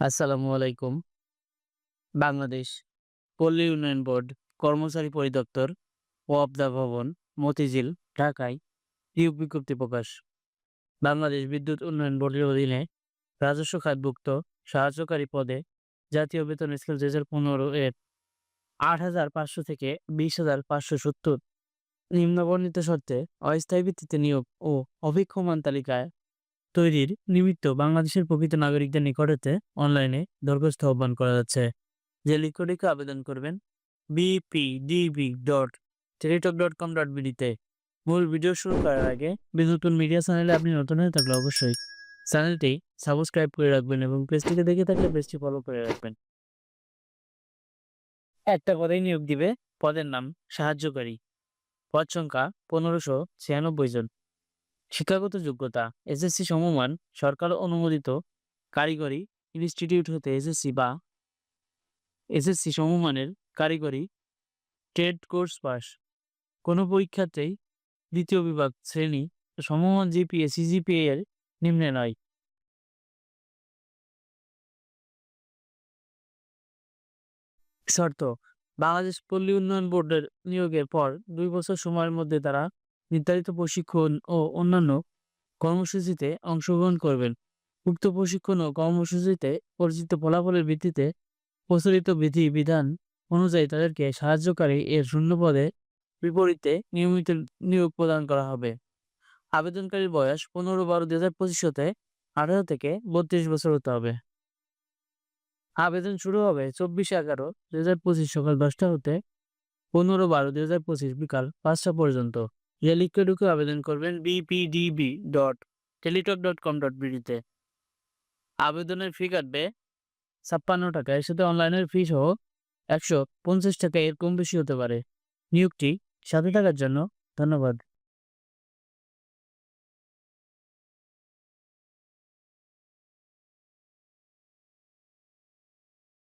আসসালামু আলাইকুম। বাংলাদেশ পল্লী উন্নয়ন বোর্ড কর্মচারী পরিদপ্তর ওয়াপদা ভবন, মতিঝিল, ঢাকায় নিয়োগ বিজ্ঞপ্তি প্রকাশ। বাংলাদেশ বিদ্যুৎ উন্নয়ন বোর্ডের অধীনে রাজস্ব খাতভুক্ত সাহায্যকারী পদে জাতীয় বেতন স্কেল দুই হাজার পনেরো এর আট হাজার পাঁচশো থেকে বিশ হাজার পাঁচশো সত্তর। নিম্নবর্ণিত শর্তে অস্থায়ী ভিত্তিতে নিয়োগ ও অভিক্ষমান তালিকায় তৈরির নিমিত্ত বাংলাদেশের প্রকৃত নাগরিকদের নিকটেতে অনলাইনে দরখাস্ত আহ্বান করা যাচ্ছে। যে লিঙ্কটিকে আবেদন করবেন BPDB dot Teletalk dot com dot বিডিতে মূল ভিডিও শুরু করার আগে বিদ্যুৎ মিডিয়া চ্যানেলে আপনি নতুন হয়ে থাকলে অবশ্যই চ্যানেলটি সাবস্ক্রাইব করে রাখবেন এবং পেজটিকে দেখে থাকলে পেজটি ফলো করে রাখবেন। একটা পদেই নিয়োগ দিবে, পদের নাম সাহায্যকারী। পদ সংখ্যা পনেরোশো ছিয়ানব্বই জন। শিক্ষাগত যোগ্যতা এসএসসি সমমান, সরকার অনুমোদিত, কারিগরি, ইনস্টিটিউট হতে এসএসসি বা এসএসসি সমমানের কারিগরি ট্রেড কোর্স পাস। কোনো পরীক্ষাতেই দ্বিতীয় বিভাগ শ্রেণি সমমান জিপিএ সিজিপিএ এর নিম্নে নয়। শর্ত, বাংলাদেশ পল্লী উন্নয়ন বোর্ডের নিয়োগের পর দুই বছর সময়ের মধ্যে তারা নির্ধারিত প্রশিক্ষণ ও অন্যান্য কর্মসূচিতে অংশগ্রহণ করবেন। উক্ত প্রশিক্ষণ ও কর্মসূচিতে পরিচিত ফলাফলের ভিত্তিতে প্রচলিত বিধি বিধান অনুযায়ী তাদেরকে সাহায্যকারী এর শূন্য পদে বিপরীতে নিয়মিত নিয়োগ প্রদান করা হবে। আবেদনকারীর বয়স পনেরো বারো দুই হাজার পঁচিশ হতে আঠারো থেকে বত্রিশ বছর হতে হবে। আবেদন শুরু হবে চব্বিশে এগারো দুই হাজার পঁচিশ সকাল দশটা হতে পনেরো বারো দুই হাজার পঁচিশ বিকাল পাঁচটা পর্যন্ত। যে লিখে ঢুকে আবেদন করবেন BPDB dot Teletalk dot com dot বিডিতে আবেদনের ফি কাটবে ছাপ্পান্ন টাকা। এর সাথে অনলাইনের ফি সহ একশো পঞ্চাশ টাকা এর কম বেশি হতে পারে। নিয়োগটি সাথে থাকার জন্য ধন্যবাদ।